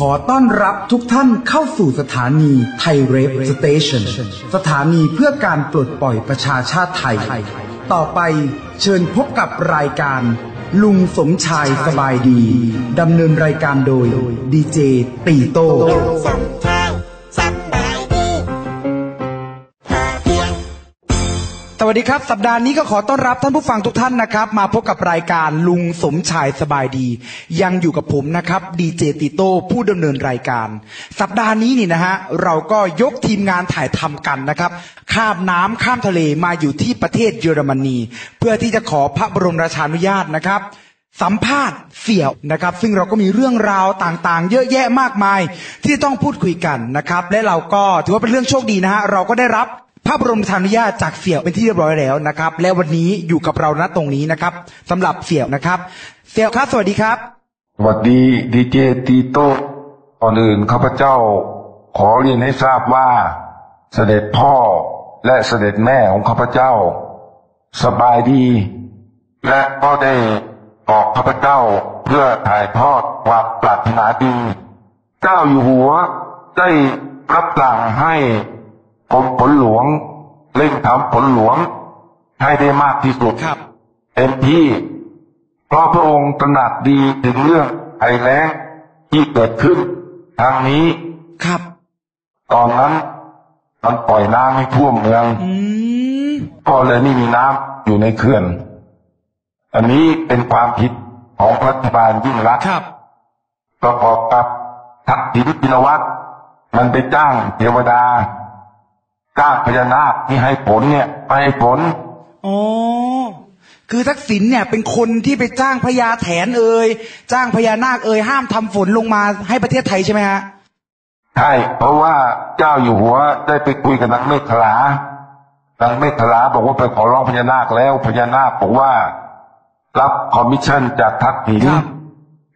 ขอต้อนรับทุกท่านเข้าสู่สถานีไทยเรฟสเตชันสถานีเพื่อการปลดปล่อยประชาชาติไทย ต่อไปเชิญพบกับรายการ ลุงสมชายสบายดี ดำเนินรายการโดยดีเจตีโต้ สวัสดีครับ สัปดาห์นี้ก็ขอต้อนรับท่านผู้ฟังทุกท่านนะครับ มาพบกับรายการลุงสมชายสบายดี ยังอยู่กับผมนะครับดีเจติโต้ผู้ดำเนินรายการ สัปดาห์นี้นี่นะฮะเราก็ยกทีมงานถ่ายทำกันนะครับ ข้ามน้ำข้ามทะเลมาอยู่ที่ประเทศเยอรมนี เพื่อที่จะขอพระบรมราชานุญาตนะครับสัมภาษณ์เสี่ยวนะครับ ซึ่งเราก็มีเรื่องราวต่างๆ เยอะแยะมากมาย ที่ต้องพูดคุยกันนะครับ และเราก็ถือว่าเป็นเรื่องโชคดีนะฮะเราก็ได้รับ พระบรมราชานุญาตจากเสี่ยวเป็นที่เรียบร้อยแล้วนะครับ และวันนี้อยู่กับเราณตรงนี้นะครับสำหรับเสี่ยวนะครับ เสี่ยวครับ สวัสดีครับสวัสดีดีเจตีโต้ก่อนอื่นข้าพเจ้าขอเรียนให้ทราบว่าเสด็จพ่อและเสด็จแม่ของข้าพเจ้า สบายดี และก็ได้บอกข้าพเจ้าเพื่อถ่ายทอดความปรารถนาดี เจ้าอยู่หัวได้รับสั่งให้ กรมผลหลวง เร่งทำผลหลวง ให้ได้มากที่สุดครับเต็มที่ เพราะพระองค์ตระหนักดีถึงเรื่องภัยแล้งที่เกิดขึ้น ทางนี้ครับ ตอนนั้นมันปล่อยน้ำให้ท่วมเมืองอืมก็เลยไม่มีน้ำอยู่ในเขื่อน อันนี้เป็นความผิดของรัฐบาลยิ่งรักษณ์ครับประกอบกับทักษิณชินวัตรมันไปจ้างเทวดา จ้างพญานาคที่ให้ผลเนี่ยไปให้ผลอ๋อคือทักษิณเนี่ยเป็นคนที่ไปจ้างพญาแถนเอ่ยจ้างพญานาคเอ่ยห้ามทำฝนลงมาให้ประเทศไทยใช่ไหมฮะใช่เพราะว่าเจ้าอยู่หัวได้ไปคุยกับนางเมฆขลานางเมฆขลาบอกว่าไปขอร้องพญานาคแล้วพญานาคบอกว่า รับคอมมิชชั่นจากทักษิณครับ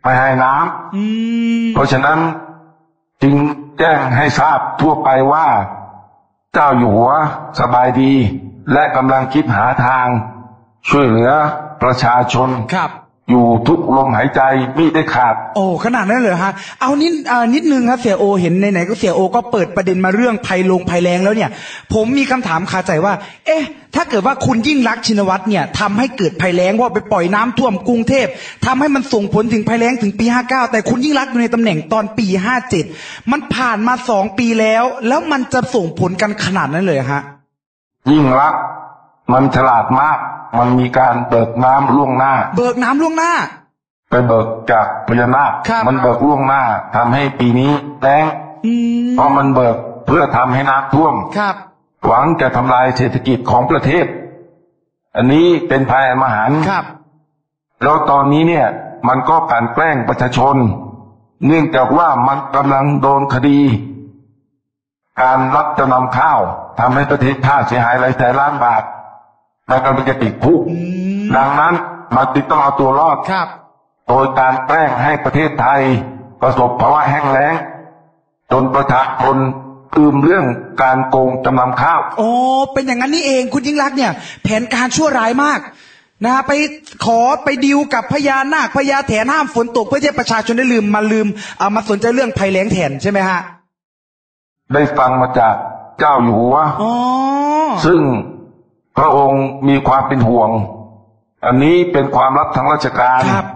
ไม่ให้น้ำอืมเพราะฉะนั้นจึงแจ้งให้ทราบทั่วไปว่า เจ้าอยู่หัวสบายดี และกำลังคิดหาทาง ช่วยเหลือประชาชนครับ อยู่ทุกลมหายใจมิได้ขาด โอ้ขนาดนั้นเลยเหรอฮะเอานิดเอ่อนิดนึงครับเสียโอ เห็นไหนๆก็เสียโอ ก็เปิดประเด็นมาเรื่องภัยลงภัยแรงแล้วเนี่ย ผมมีคำถามคาใจว่า เอ๊ะ ถ้าเกิดว่าคุณยิ่งรักษณ์ชินวัตรเนี่ยทำให้เกิดภัยแล้งว่าไปปล่อยน้ำท่วมกรุงเทพทำให้มันส่งผลถึงภัยแล้งถึงปี 59 แต่คุณยิ่งรักษณ์อยู่ในตำแหน่งตอนปี 57 มันผ่านมาสองปีแล้ว แล้วมันจะส่งผลกันขนาดนั้นเลยเหรอฮะยิ่งรักษณ์มันฉลาดมาก มันมีการเบิกน้ำล่วงหน้า เบิกน้ำล่วงหน้า ไปเบิกจากพญานาคครับมันเบิกล่วงหน้าทำให้ปีนี้แล้งอืมเพราะมันเบิกเพื่อทำให้น้ำท่วมครับ หวังจะทำลายเศรษฐกิจของประเทศ อันนี้เป็นภัยอันมหันต์ครับ แล้วตอนนี้เนี่ย มันก็กลันแกล้งประชาชน เนื่องจากว่ามันกำลังโดนคดีการรับจำนำข้าวทำให้ประเทศชาติเสียหายหลายแสนล้านบาท มันกำลังจะติดคุกอืมดังนั้นมันจึงต้องเอาตัวรอดครับ โดยการแกล้งให้ประเทศไทย ประสบภาวะแห้งแล้ง จนประชาชนลืมเรื่องการโกงจำนำข้าวโอ้เป็นอย่างนั้นนี่เองคุณยิ่งรักษณ์เนี่ย แผนการชั่วร้ายมากนะฮะไปขอไปดิวกับพญานาคพญาแถนห้ามฝนตกเพื่อที่ประชาชนได้ลืมมาลืมเอามาสนใจเรื่องภัยแล้งแทนใช่ไหมฮะ ได้ฟังมาจากเจ้าอยู่หัวอ๋อซึ่งพ ระองค์มีความเป็นห่วง อันนี้เป็นความลับทางราชการครับ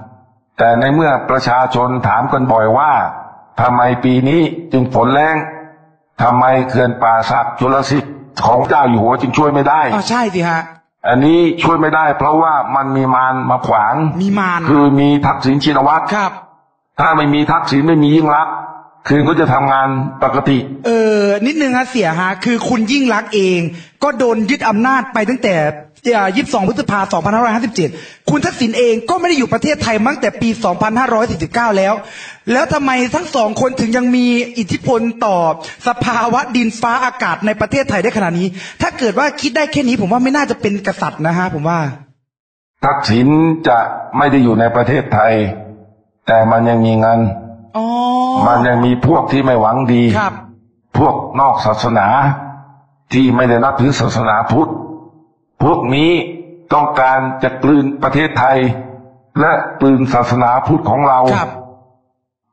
แต่ในเมื่อประชาชนถามกันบ่อยว่าทำไมปีนี้จึงฝนแรงทำไมเขื่อนป่าสักจุลสิทธิ์ของเจ้าอยู่หัวจึงช่วยไม่ได้อ๋อใช่สิฮะอันนี้ช่วยไม่ได้ เพราะว่ามันมีมารมาขวาง มีมารคือมีทักษิณชินวัตรครับ ถ้าไม่มีทักษิณไม่มียิ่งรักษณ์ คือก็จะทำงานปกติ เออนิดนึงฮะเสียฮะคือคุณยิ่งรักษณ์เอง ก็โดนยึดอำนาจไปตั้งแต่ยี่สิบสองพฤษภาสองพันห้าร้อยห้าสิบเจ็ดคุณทักษิณเองก็ไม่ได้อยู่ประเทศไทยมาตั้งแต่ปีสองพันห้าร้อยสี่สิบเก้าแล้ว แล้วทำไมทั้งสองคนถึงยังมีอิทธิพลต่อสภาวะดินฟ้าอากาศในประเทศไทยได้ขนาดนี้ ถ้าเกิดว่าคิดได้แค่นี้ผมว่าไม่น่าจะเป็นกษัตริย์นะฮะผมว่า ทักษิณจะไม่ได้อยู่ในประเทศไทย แต่มันยังมีเงินอ๋อ มันยังมีพวกที่ไม่หวังดีครับ พวกนอกศาสนา ที่ไม่ได้นับถือศาสนาพุทธ พวกนี้ต้องการจะกลืนประเทศไทย และกลืนศาสนาพุทธของเราครับ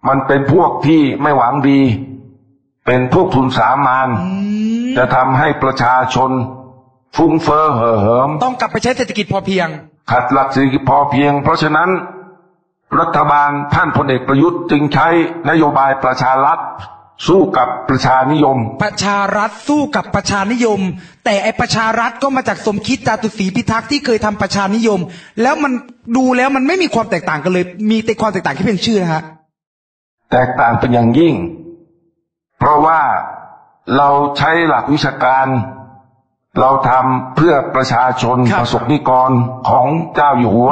มันเป็นพวกที่ไม่หวังดี เป็นพวกทุนสามานอืมจะทำให้ประชาชนฟุ้งเฟ้อเห่อเหิม ต้องกลับไปใช้เศรษฐกิจพอเพียง ขัดหลักเศรษฐกิจพอเพียง เพราะฉะนั้น รัฐบาลท่านพลเอกประยุทธ์จึงใช้นโยบายประชารัฐสู้กับประชานิยม ประชารัฐสู้กับประชานิยม แต่ไอประชารัฐก็มาจากสมคิดจาตุศรีพิทักษ์ที่เคยทำประชานิยม แล้วมันดูแล้วมันไม่มีความแตกต่างกันเลย มีแต่ความแตกต่างที่เป็นชื่อนะฮะแตกต่างเป็นอย่างยิ่ง เพราะว่าเราใช้หลักวิชาการ เราทำเพื่อประชาชนครับประสบนิกรของเจ้าอยู่หัว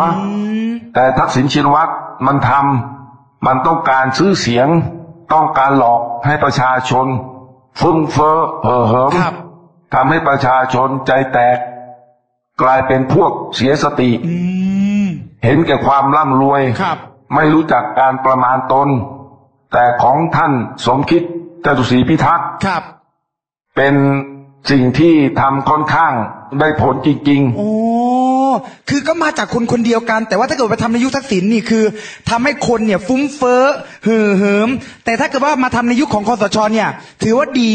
แต่ทักษิณชินวัตร มันทำมันต้องการซื้อเสียง ต้องการหลอกให้ประชาชนฟุ้งเฟ้อเห่อเหิมครับทำให้ประชาชนใจแตก กลายเป็นพวกเสียสติอืมเห็นแก่ความร่ำรวยครับ ไม่รู้จักการประมาณตน แต่ของท่านสมคิดจตุศรีพิทักษ์ครับ เป็นสิ่งที่ทำค่อนข้างได้ผลจริงโอ้ คือก็มาจากคนคนเดียวกัน แต่ว่าถ้าเกิดไปทำในยุคทักษิณนี่คือทำให้คนเนี่ยฟุ้งเฟ้อเห่อเหิม แต่ถ้าเกิดว่ามาทำในยุคของคอสชเนี่ย ถือว่าดี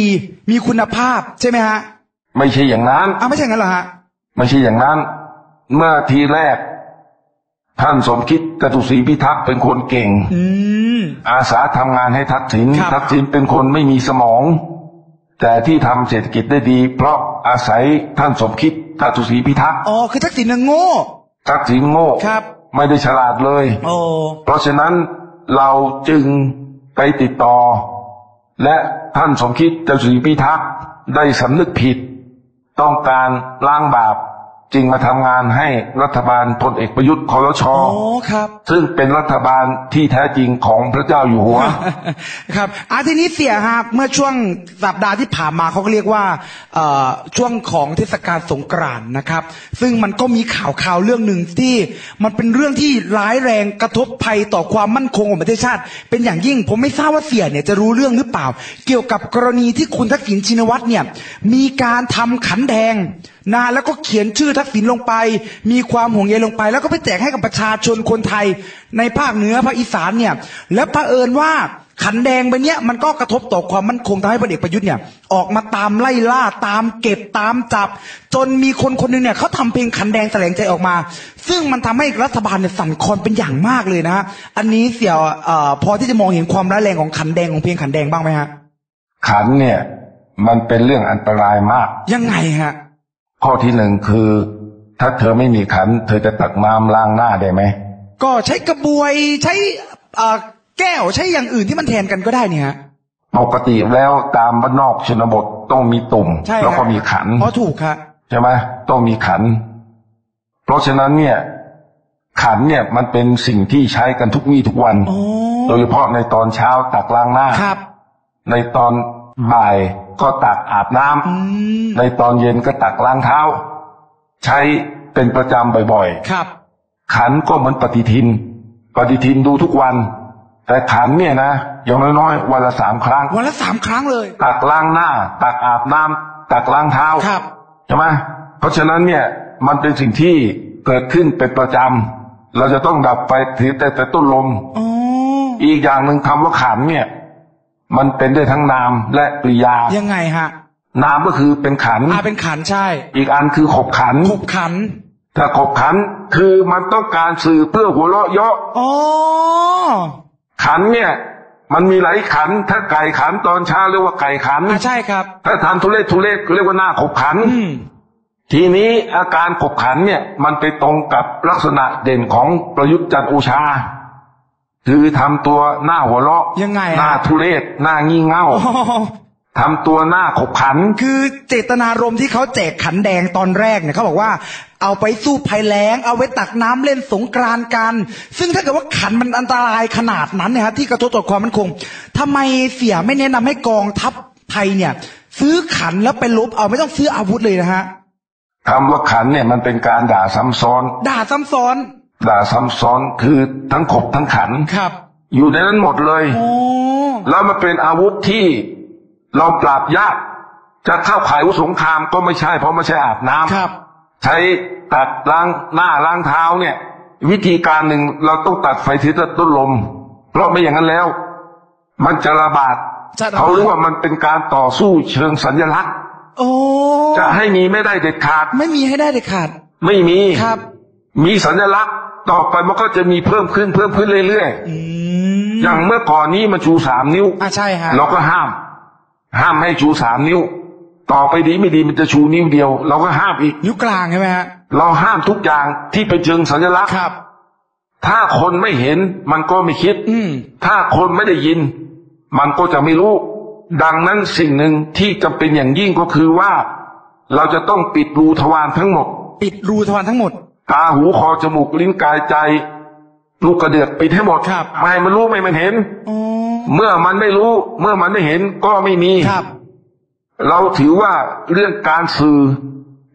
มีคุณภาพใช่ไหมฮะๆไม่ใช่อย่างนั้นอ้าวไม่ใช่งั้นเหรอฮะไม่ใช่อย่างนั้น เมื่อทีแรก ท่านสมคิดจตุศรีพิทักษ์เป็นคนเก่งอืมอาสาทำงานให้ทักษิณครับทักษิณเป็นคนไม่มีสมอง แต่ที่ทำเศรษฐกิจได้ดี เพราะอาศัยท่านสมคิด จตุศรีพิทักษ์อ๋อคือทักษิณน่ะโง่ทักษิณโง่ครับ ไม่ได้ฉลาดเลยโอ้เพราะฉะนั้นเราจึงไปติดต่อ และท่านสมคิดจตุศรีพิทักษ์ได้สำนึกผิด ต้องการล้างบาป จึงมาทำงานให้รัฐบาลพลเอกประยุทธ์คอรชอ๋อครับ ซึ่งเป็นรัฐบาลที่แท้จริงของพระเจ้าอยู่หัว ครับอาทีนี้เสียฮะเมื่อช่วงสัปดาห์ที่ผ่านมาเขาก็เรียกว่าเอ่อช่วงของเทศกาลสงกรานต์นะครับ ซึ่งมันก็มีข่าวข่าวเรื่องหนึ่งที่มันเป็นเรื่องที่ร้ายแรงกระทบภัยต่อความมั่นคงของประเทศชาติ เป็นอย่างยิ่งผมไม่ทราบว่าเสียเนี่ยจะรู้เรื่องหรือเปล่า เกี่ยวกับกรณีที่คุณทักษิณชินวัตรเนี่ยมีการทำขันแดง นะแล้วก็เขียนชื่อทักษิณลงไป มีความห่วงใยลงไป แล้วก็ไปแจกให้กับประชาชนคนไทย ในภาคเหนือภาคอีสานเนี่ย และเผอิญว่าขันแดงใบเนี้ยมันก็กระทบต่อความมั่นคงทำให้พลเอกประยุทธ์เนี่ย ออกมาตามไล่ล่าตามเก็บตามจับ จนมีคนคนหนึงเนี่ยเขาทำเพลงขันแดงแถลงใจออกมา ซึ่งมันทำให้รัฐบาลเนี่ยสั่นคลอนเป็นอย่างมากเลยนะฮะอันนี้เสี่ยวเอ่อพอที่จะมองเห็นความร้ายแรงของขันแดงของเพลงขันแดงบ้างไหมฮะขันเนี่ยมันเป็นเรื่องอันตรายมาก ยังไงฮะ ข้อที่หนึ่งคือ ถ้าเธอไม่มีขัน เธอจะตักน้ำล้างหน้าได้ไหม ก็ใช้กระบวยใช้เอ่อแก้วใช้อย่างอื่นที่มันแทนกันก็ได้เนี่ยฮะปกติแล้วตามบ้านนอกชนบทต้องมีตุ่มใช่แล้วก็ฮะมีขันอ๋อถูกครับใช่ไหมต้องมีขัน เพราะฉะนั้นเนี่ย ขันเนี่ยมันเป็นสิ่งที่ใช้กันทุกวี่ทุกวันอ๋อโดยเฉพาะในตอนเช้าตักล้างหน้าครับในตอนบ่าย ก็ตักอาบน้ำอืมในตอนเย็นก็ตักล้างเท้า ใช้เป็นประจำบ่อยครับๆขันก็เหมือนปฏิทิน ปฏิทินดูทุกวัน แต่ขันเนี่ยนะอย่างน้อยๆ วันละสามครั้ง วันละสามครั้งเลย ตักล้างหน้า ตักอาบน้ำตักล้างเท้าครับใช่ไหมเพราะฉะนั้นเนี่ยมันเป็นสิ่งที่เกิดขึ้นเป็นประจำเราจะต้องดับไฟถือแต่แต่ต้นลมอ๋ออีกอย่างหนึ่งคำว่าขันเนี่ย มันเป็นได้ทั้งนามและกริยา ยังไงฮะ นามก็คือเป็นขันอาเป็นขันใช่ อีกอันคือขบขันขบขันถ้าขบขันคือมันต้องการสื่อเพื่อหัวเราะเยาะอ๋อขันเนี่ย มันมีหลายขัน ถ้าไก่ขันตอนเช้าเรียกว่าไก่ขันอ่าใช่ครับ ถ้าทำทุเรศทุเรศก็เรียกว่าหน้าขบขันอืมทีนี้อาการขบขันเนี่ย มันไปตรงกับลักษณะเด่นของประยุทธ์จันทร์โอชา คือทำตัวหน้าหัวเราะยังไงอะหน้าทุเรศหน้างี่เง่าอ๋อทำตัวหน้าขบขัน คือเจตนารมณ์ที่เขาแจกขันแดงตอนแรกเนี่ยเขาบอกว่า เอาไปสู้ภัยแล้ง เอาไว้ตักน้ำเล่นสงกรานต์กัน ซึ่งถ้าเกิดว่าขันมันอันตรายขนาดนั้นเนี่ยฮะที่กระทบต่อความมั่นคงทำไมเสียไม่แนะนำให้กองทัพไทยเนี่ย ซื้อขันแล้วไปลบเอาไม่ต้องซื้ออาวุธเลยนะฮะคำว่าขันเนี่ยมันเป็นการด่าซ้ำซ้อน ด่าซ้ำซ้อน ด่าซ้ำซ้อนคือทั้งขบทั้งขันครับ อยู่ในนั้นหมดเลยโอ้แล้วมันเป็นอาวุธที่เราปราบยากจะเข้าขายอาวุธสงครามก็ไม่ใช่ เพราะไม่ใช่อาบน้ำครับ ใช้ตัดล้างหน้าล้างเท้าเนี่ย วิธีการหนึ่งเราต้องตัดไฟถือต้นลม เพราะไม่อย่างนั้นแล้ว มันจะระบาดจะระบาดเขาเรียกว่ามันเป็นการต่อสู้เชิงสัญลักษณ์โอ้จะให้มีไม่ได้เด็ดขาด ไม่มีให้ได้เด็ดขาด ไม่มีครับ มีสัญลักษณ์ต่อไปมันก็จะมีเพิ่มขึ้นเพิ่มขึ้นเรื่อยอืมๆอย่างเมื่อก่อนนี้มันชูสามนิ้วอะใช่ฮะเราก็ห้าม ห้ามให้ชูสามนิ้ว ต่อไปดีไม่ดีมันจะชูนิ้วเดียว เราก็ห้ามอีกนิ้วกลางใช่ไหมฮะเราห้ามทุกอย่างที่เป็นเชิงสัญลักษณ์ครับ ถ้าคนไม่เห็นมันก็ไม่คิด อืมถ้าคนไม่ได้ยิน มันก็จะไม่รู้ ดังนั้นสิ่งหนึ่งที่จำเป็นอย่างยิ่งก็คือว่า เราจะต้องปิดรูทวารทั้งหมด ปิดรูทวารทั้งหมด ตาหูคอจมูกลิ้นกายใจลูกกระเดือกปิดให้หมดครับไม่ให้มันรู้ไม่ให้มันเห็นอ๋อเมื่อมันไม่รู้ เมื่อมันไม่เห็นก็ไม่มีครับ เราถือว่าเรื่องการสื่อ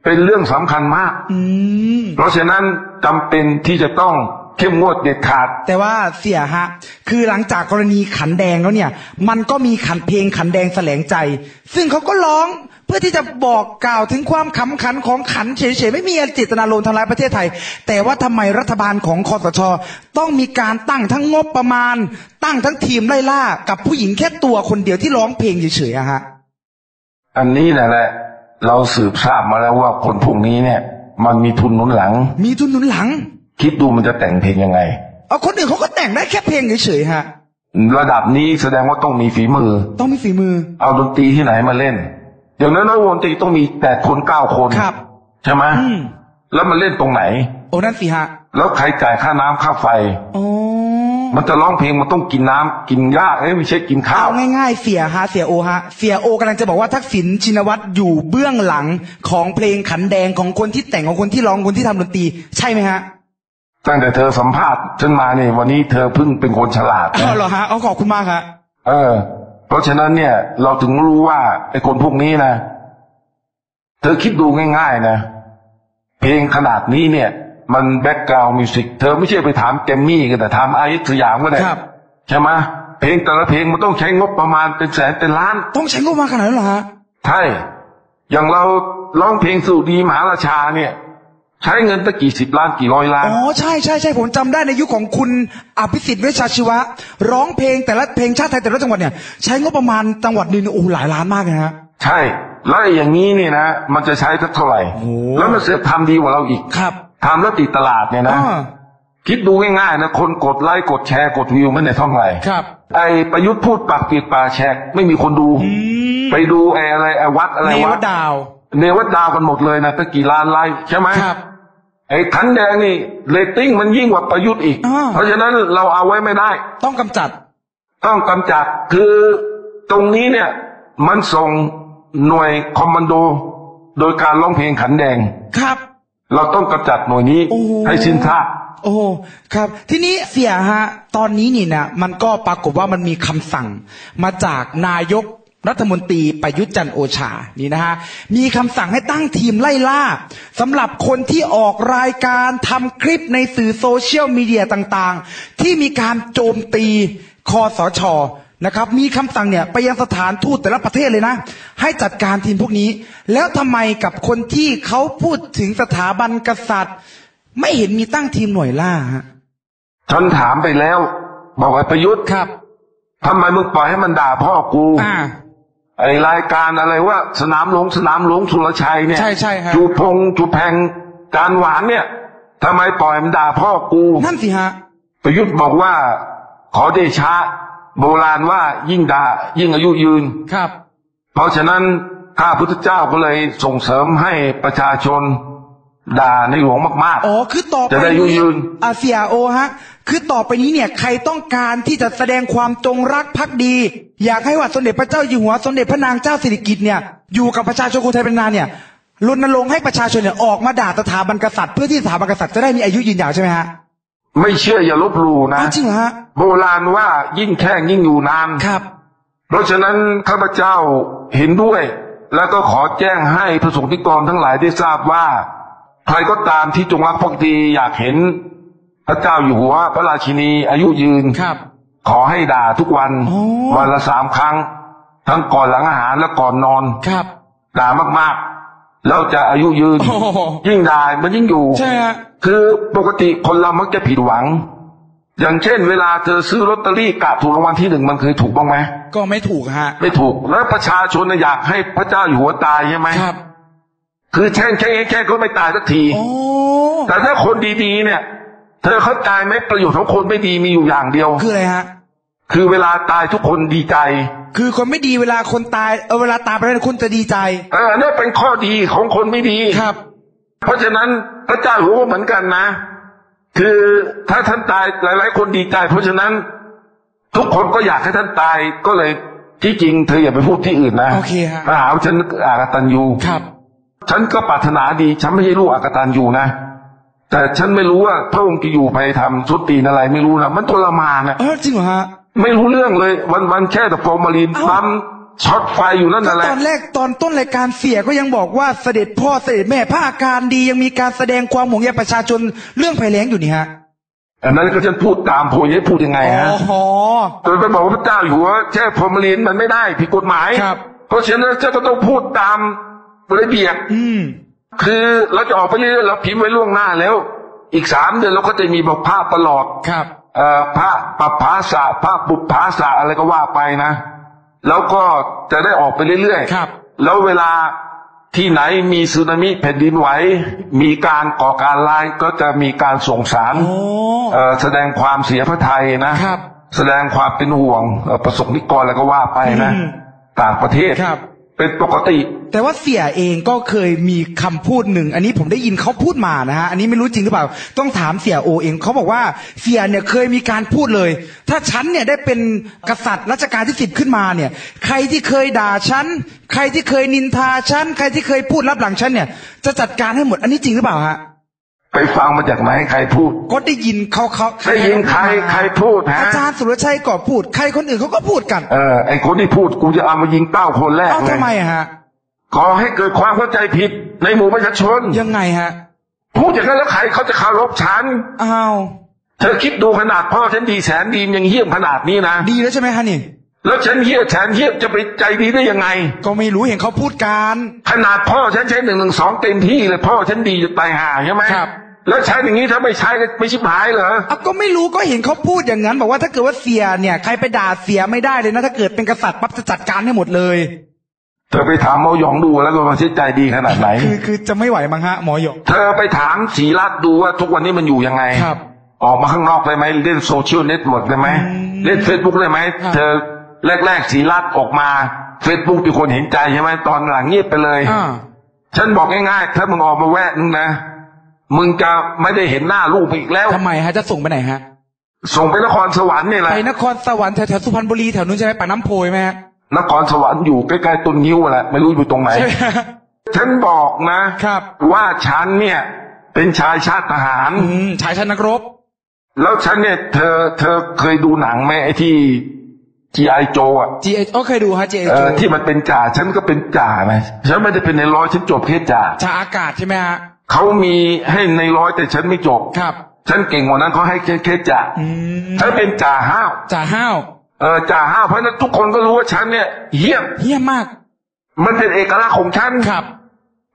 เป็นเรื่องสำคัญมากอืมเพราะฉะนั้นจำเป็นที่จะต้องเข้มงวดเด็ดขาด แต่ว่าเสียฮะ คือหลังจากกรณีขันแดงแล้วเนี่ย มันก็มีขันเพลงขันแดงแสลงใจ ซึ่งเขาก็ร้องเพื่อที่จะบอกกล่าวถึงความขำขันของขันเฉยๆไม่มีเจตนาลมณ์ทำร้ายประเทศไทย แต่ว่าทำไมรัฐบาลของคอสช ต้องมีการตั้งทั้งงบประมาณ ตั้งทั้งทีมไล่ล่า กับผู้หญิงแค่ตัวคนเดียวที่ร้องเพลงเฉยๆอะฮะอันนี้แหละแหละเราสืบทราบมาแล้วว่าคนพวกนี้เนี่ย มันมีทุนหนุนหลัง มีทุนหนุนหลัง คิดดูมันจะแต่งเพลงยังไงเอาคนอื่นเขาก็แต่งได้แค่เพลงเฉยๆฮะ ระดับนี้แสดงว่าต้องมีฝีมือ ต้องมีฝีมือ เอาดนตรีที่ไหนมาเล่น อย่างนั้นนักดนตรีต้องมีแปดคนเก้าคนครับ ใช่ไหมอืมแล้วมันเล่นตรงไหน โอ้นั่นสิฮะแล้วใครจ่ายค่าน้ำค่าไฟ โอ้มันจะร้องเพลงมันต้องกินน้ำกินหญ้าเอ้ยไม่ใช่กินข้าวเอาง่ายๆเสียฮะเสียโอฮะ เสียโอกำลังจะบอกว่าทักษิณชินวัตรอยู่เบื้องหลังของเพลงขันแดงของคนที่แต่งของคนที่ร้องคนที่ทำดนตรีใช่ไหมฮะตั้งแต่เธอสัมภาษณ์ฉันมาเนี่ยวันนี้เธอเพิ่งเป็นคนฉลาดอ๋อนะเหรอฮะเอาขอบคุณมากฮะ เออ เพราะฉะนั้นเนี่ย เราถึงรู้ว่าไอ้คนพวกนี้นะ เธอคิดดูง่าย ๆ นะ เพลงขนาดนี้เนี่ย มันแบ็กกราวด์มิวสิกเธอไม่ใช่ไปถามแกมมี่ก็แต่ถามไอซ์สยามก็ได้ครับใช่ไหมเพลงแต่ละเพลงมันต้องใช้งบประมาณเป็นแสนเป็นล้าน ต้องใช้งบมาขนาดนั้นเหรอฮะใช่อย่างเราร้องเพลงสู่ดีมหาราชาเนี่ย ใช้เงินตั้งกี่สิบล้านกี่ร้อยล้าน อ๋อ ใช่ใช่ใช่ผมจำได้ในยุคของคุณอภิสิทธิ์เวชชาชีวะ ร้องเพลงแต่ละเพลงชาติไทยแต่ละจังหวัดเนี่ย ใช้งบประมาณจังหวัดหนึงเนี่ยโอ้โหหลายล้านมากเลยฮะใช่ แล้วไอ้อย่างนี้เนี่ยนะ มันจะใช้สักเท่าไหร่โอ้โหแล้วมันเสียทำดีกว่าเราอีกครับทำแล้วติดตลาดเนี่ยนะอ่าคิดดูง่ายๆนะคนกดไลค์กดแชร์กดวิวไม่ได้เท่าไหร่ครับ ไอ้ประยุทธ์พูดปากเปียกปากแฉกไม่มีคนดู ไปดูไอ้อะไรไอ้วัดอะไรเนวะวดาว เนวัดดาวกันหมดเลยนะตั้งกี่ล้านไลค์ใช่ไหมครับ ไอ้ขันแดงนี่เรตติ้งมันยิ่งกว่าประยุทธ์อีก อ่า เพราะฉะนั้นเราเอาไว้ไม่ได้ ต้องกำจัด ต้องกำจัดคือตรงนี้เนี่ย มันส่งหน่วยคอมมานโด โดยการร้องเพลงขันแดง ครับ เราต้องกำจัดหน่วยนี้โอ้โห ให้สิ้นท่าโอ้ครับ ทีนี้เสียฮะ ตอนนี้นี่นะมันก็ปรากฏว่ามันมีคำสั่งมาจากนายก รัฐมนตรีประยุทธ์จันทร์โอชา นี่นะฮะ มีคำสั่งให้ตั้งทีมไล่ล่าสำหรับคนที่ออกรายการทำคลิปในสื่อโซเชียลมีเดียต่างๆ ที่มีการโจมตีคอสชนะครับ มีคำสั่งเนี่ยไปยังสถานทูตแต่ละประเทศเลยนะ ให้จัดการทีมพวกนี้ แล้วทำไมกับคนที่เขาพูดถึงสถาบันกษัตริย์ ไม่เห็นมีตั้งทีมหน่วยล่าฮะฉันถามไปแล้ว บอกไอ้ประยุทธ์ครับทำไมมึงปล่อยให้มันด่าพ่อกูอ่า ไอ้รายการอะไรว่าสนามหลวงสนามหลวงสุรชัยเนี่ยใช่ใช่ครับจูพงจูแพงจานหวานเนี่ยทำไมปล่อยมันด่าพ่อกู นั่นสิฮะ ประยุทธ์บอกว่า ขอเดชะ โบราณว่ายิ่งด่ายิ่งอายุยืนครับ เพราะฉะนั้นข้าพุทธเจ้าก็เลยส่งเสริมให้ประชาชนด่าในหลวงมากอ๋อ คือต่อไปจะได้นี้ยืน อาเซียโอฮะ คือต่อไปนี้เนี่ยใครต้องการที่จะแสดงความจงรักภักดี อยากให้ว่าสมเด็จพระเจ้าอยู่หัวสมเด็จพระนางเจ้าสิริกิติ์เนี่ยอยู่กับประชาชนคนไทยเป็นนานเนี่ยรณรงค์ให้ประชาชนเนี่ยออกมาด่าสถาบันกษัตริย์เพื่อที่สถาบันกษัตริย์จะได้มีอายุยืนยาวใช่ไหมฮะๆไม่เชื่ออย่าลบหลู่นะอ้าวจริงเหรอฮะโบราณว่ายิ่งแข่งยิ่งอยู่นานครับ เพราะฉะนั้นข้าพเจ้าเห็นด้วย แล้วก็ขอแจ้งให้พระสงฆ์นิกรทั้งหลายได้ทราบว่า ใครก็ตามที่จงรักภักดีอยากเห็น พระเจ้าอยู่หัวพระราชินีอายุยืนครับ ขอให้ด่าทุกวันอ๋อวันละสามครั้ง ทั้งก่อนหลังอาหารและก่อนนอน ครับ ด่ามากๆ แล้วจะอายุยืน โอ้โหยิ่งด่ามันยิ่งอยู่ ใช่ฮะคือปกติคนเรามักจะผิดหวัง อย่างเช่น เวลาเธอซื้อลอตเตอรี่กะถูกรางวัลที่หนึ่งมันเคยถูกบ้างไหมก็ไม่ถูกฮะ ไม่ถูก แล้วประชาชนน่ะอยากให้พระเจ้าอยู่หัวตายใช่ไหมครับคือแช่งแช่งแช่งก็ไม่ตายสักที โอ้แต่ถ้าคนดีๆเนี่ย เธอเข้าใจไหมประโยชน์ของคนไม่ดีมีอยู่อย่างเดียว คืออะไรฮะ คือเวลาตายทุกคนดีใจ คือคนไม่ดีเวลาคนตายเออเวลาตายไปแล้วคุณจะดีใจเออนี่นเป็นข้อดีของคนไม่ดีครับ เพราะฉะนั้นพระเจ้ารู้ว่าเหมือนกันนะ คือถ้าท่านตายหลาย ๆ คนดีใจ เพราะฉะนั้น ทุกคนก็อยากให้ท่านตายก็เลยที่จริงเธออย่าไปพูดที่อื่นนะโอเคฮะมาหาว่าฉันอากตันยูครับ ฉันก็ปรารถนาดี ฉันไม่ใช่ลูกอากตันยูนะ แต่ฉันไม่รู้ว่าพระองค์จะอยู่ไปทำสุดตีนอะไรไม่รู้นะมันทรมานนะเออจริงเหรอฮะไม่รู้เรื่องเลย วันวันๆแค่แต่ฟอร์มาลีนเอ้าปั๊มช็อตไฟอยู่นั่นก็นั่นแหละตอนแรกตอนต้นรายการเสียก็ยังบอกว่าเสด็จพ่อเสด็จแม่พระอาการดียังมีการแสดงความห่วงใยประชาชนเรื่องภัยแล้งอยู่นี่ฮะอันนั้นก็ฉันพูดตามโพยให้พูดยังไงอ๋ฮะอโดยไปบอกว่าพระเจ้าอยู่หัวแช่ฟอร์มาลีนมันไม่ได้ผิดกฎหมายครับเพราะฉะนั้นฉันก็ต้องพูดตามระเบียบอืม คือเราจะออกไปเรื่อยๆเราพิมพ์ไว้ล่วงหน้าแล้ว อีกสามเดือนเราก็จะมีบอกภาพประหลอดครับเอ่อพระปภาสะพระบุปภาสะอะไรก็ว่าไปนะ แล้วก็จะได้ออกไปเรื่อยๆครับ แล้วเวลาที่ไหนมีสึนามิแผ่นดินไหวมีการก่อการร้ายก็จะมีการส่งสารโอ้เอ่อแสดงความเสียพระทัยนะครับ แสดงความเป็นห่วงเอ่อประสบนิกรอะไรก็ว่าไปนะอืมต่างประเทศครับ เป็นปกติ แต่ว่าเสียเองก็เคยมีคำพูดหนึ่ง อันนี้ผมได้ยินเขาพูดมานะฮะ อันนี้ไม่รู้จริงหรือเปล่า ต้องถามเสียโอเอง เขาบอกว่าเสียเนี่ยเคยมีการพูดเลย ถ้าฉันเนี่ยได้เป็นกษัตริย์รัชกาลที่สิบขึ้นมาเนี่ย ใครที่เคยด่าฉัน ใครที่เคยนินทาฉัน ใครที่เคยพูดรับหลังฉันเนี่ย จะจัดการให้หมด อันนี้จริงหรือเปล่าฮะ ไปฟังมาจากไหนใครพูด ก็ได้ยินเขาเขาได้ยินใครใครพูดฮะอาจารย์สุรชัยก็พูด ใครคนอื่นเขาก็พูดกันเออไอคนที่พูดกูจะเอามายิงเป้าคนแรกเอ้าเลทำไมยอะฮะขอให้เกิดความเข้าใจผิดในหมู่ประชาชนยังไงฮะ พูดอย่างนั้นแล้วใครเขาจะเคารพฉันอ้าวเธอคิดดูขนาดพ่อฉันดีแสนดียังเยี่ยมขนาดนี้นะดีแล้วใช่ไหมฮะนี่ แล้วฉันเยี่ยมแสนเยี่ยมจะไปใจดีได้ยังไง ก็ไม่รู้เห็นเขาพูดกันขนาดพ่อฉันใช้หนึ่งหนึ่งสองเต็มที่เลยพ่อฉันดีจะตายห่าใช่ไหมครับแล้วใช้อย่างนี้ถ้าไม่ใช้ก็ไม่ชิบหายเหรออะก็ไม่รู้ก็เห็นเขาพูดอย่างนั้น บอกว่าถ้าเกิดว่าเสียเนี่ยใครไปด่าเสียไม่ได้เลยนะถ้าเกิดเป็นกษัตริย์ปั๊บจะจัดการให้หมดเลย เธอไปถามหมอหยองดูแล้วก็มาเสียใจดีขนาดไหน คือคือจะไม่ไหวมั้งฮะหมอหยกเธอไปถามศรีรัตน์ดูว่าทุกวันนี้มันอยู่ยังไงครับ ออกมาข้างนอกได้ไหมเล่นโซเชียลเน็ตเวิร์กได้ไหมอืมเล่นเฟซบุ๊กได้ไหมครับเธอ แรกๆศรีรัตน์ออกมาเฟซบุ๊กมีคนเห็นใจใช่ไหมตอนหลังเงียบไปเลยอ่าฉันบอกง่ายๆถ้ามึงออกมาแวะนึงนะมึงจะไม่ได้เห็นหน้าลูกอีกแล้วทำไมฮะจะส่งไปไหนฮะ ส่งไปนครสวรรค์นี่แหละไปนครสวรรค์แถวแถวสุพรรณบุรีแถวนู้นใช่ไหมปากน้ำโพใช่ไหมฮะนครสวรรค์อยู่ใกล้ๆต้นนิ้วแหละไม่รู้อยู่ตรงไหนใช่ไหมฮะฉันบอกนะครับว่าฉันเนี่ย เป็นชายชาติทหารอืมชายชาตินักรบ แล้วฉันเนี่ย เธอเธอเคยดูหนังไหมไอ้ที่ G.I. Joe อะ G H ก็เคยดูฮะ G เอ H อที่มันเป็นจ่าฉันก็เป็นจ่านะฉันไม่ได้เป็นในร้อยฉันจบแค่จ่าชาอากาศใช่ไหมฮะเขามีให้ในร้อยแต่ฉันไม่จบครับ ฉันเก่งกว่านั้นเขาให้แค่แค่จ่าอืมฉันเป็นจ่าห้าวจ่าห้าวเออจ่าห้าวเพราะฉะนั้นทุกคนก็รู้ว่าฉันเนี่ยเหี้ยมเยี่ยมมากมันเป็นเอกลักษณ์ของฉันครับ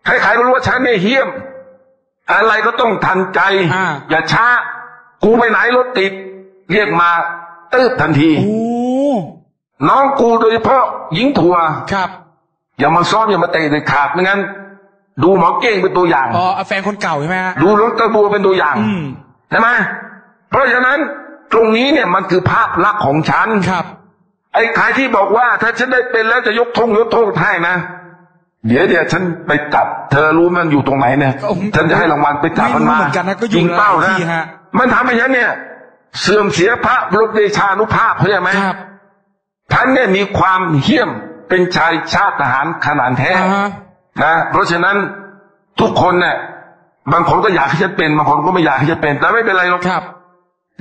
ใครๆก็รู้ว่าฉันเนี่ยเหี้ยม อะไรก็ต้องทันใจ อ่า อย่าช้า กูไปไหนรถติด เรียกมาตืบทันที โอ้ น้องกูโดยเฉพาะหญิงทัวร์ครับ อย่ามาซ้อมอย่ามาเตะเลยขาดไม่งั้น ดูหมอเก้งเป็นตัวอย่างอ๋อแฟนคนเก่าใช่ไหมฮะดูรถตะบัวเป็นตัวอย่างอืมใช่ไหมเพราะฉะนั้นตรงนี้เนี่ยมันคือภาพลักษณ์ของฉันครับไอ้ใครที่บอกว่า ถ้าฉันได้เป็นแล้วจะยกธงยกโทษให้นะเดี๋ยวเดี๋ยวฉันไปจับ เธอรู้มันอยู่ตรงไหนเนี่ยก็ผมฉันจะให้รางวัลไปจับมันมาไม่รู้เหมือนกันนะก็อยู่ยิงเป้าหลายนะที่ฮะมันทำให้ฉันเนี่ย เสื่อมเสียพระบรมเดชานุภาพเข้าใจไหมครับ ท่านเนี่ยมีความเหี้ยมเป็นชายชาติทหารขนาดแท้อ่าฮะนะ เพราะฉะนั้นทุกคนเนี่ยบางคนก็อยากให้ฉันเป็นบางคนก็ไม่อยากให้ฉันเป็น แต่ไม่เป็นไรหรอกครับ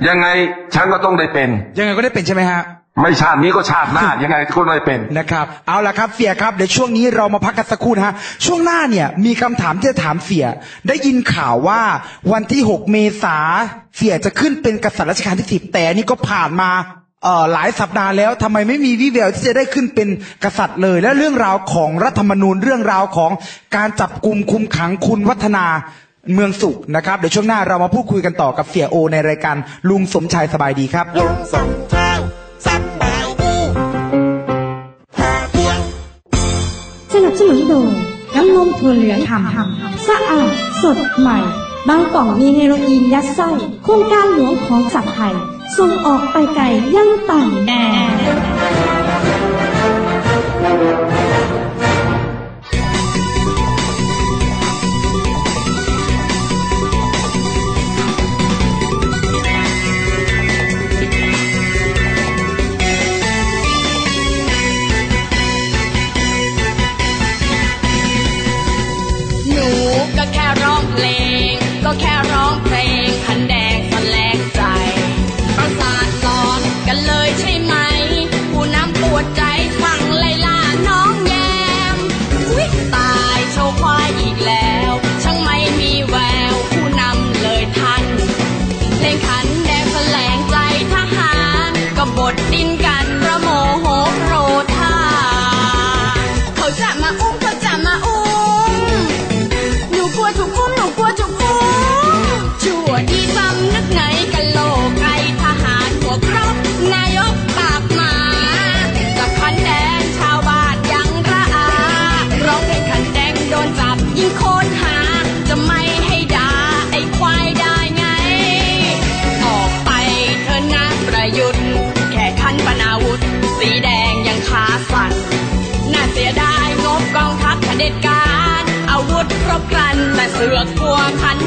ยังไงฉันก็ต้องได้เป็น ยังไงก็ได้เป็นใช่ไหมฮะไม่ชาตินี้ก็ชาติหน้า ยังไงก็ได้เป็นนะครับ เอาละครับเสียครับเดี๋ยวช่วงนี้เรามาพักกันสักครู่นะฮะช่วงหน้าเนี่ยมีคำถามที่จะถามเสีย ได้ยินข่าวว่าวันที่ 6 เมษาเสียจะขึ้นเป็นกษัตริย์รัชกาลที่สิบแต่อันนี่ก็ผ่านมาเอ่อ หลายสัปดาห์แล้วทำไมไม่มีวิแววที่จะได้ขึ้นเป็นกษัตริย์เลย และเรื่องราวของรัฐธรรมนูญเรื่องราวของการจับกลุ่มคุมขังคุณวัฒนาเมืองสุขนะครับเดี๋ยวช่วงหน้าเรามาพูดคุยกันต่อกับเสียโอ ในรายการลุงสมชายสบายดีครับลุงสมชายสบายดีพาเที่ยวสนับสนุนโดยน้ำนมถั่วเหลืองหำหำสะอาดสดใหม่ บางกล่องมีเฮโรอีนยัดไส้โครงการหลวงของสัตว์ไทย ส่งออกไปไกลยังต่างแดน ด ด็จการ อาวุธครบครันแต่เสือกกลัวขัน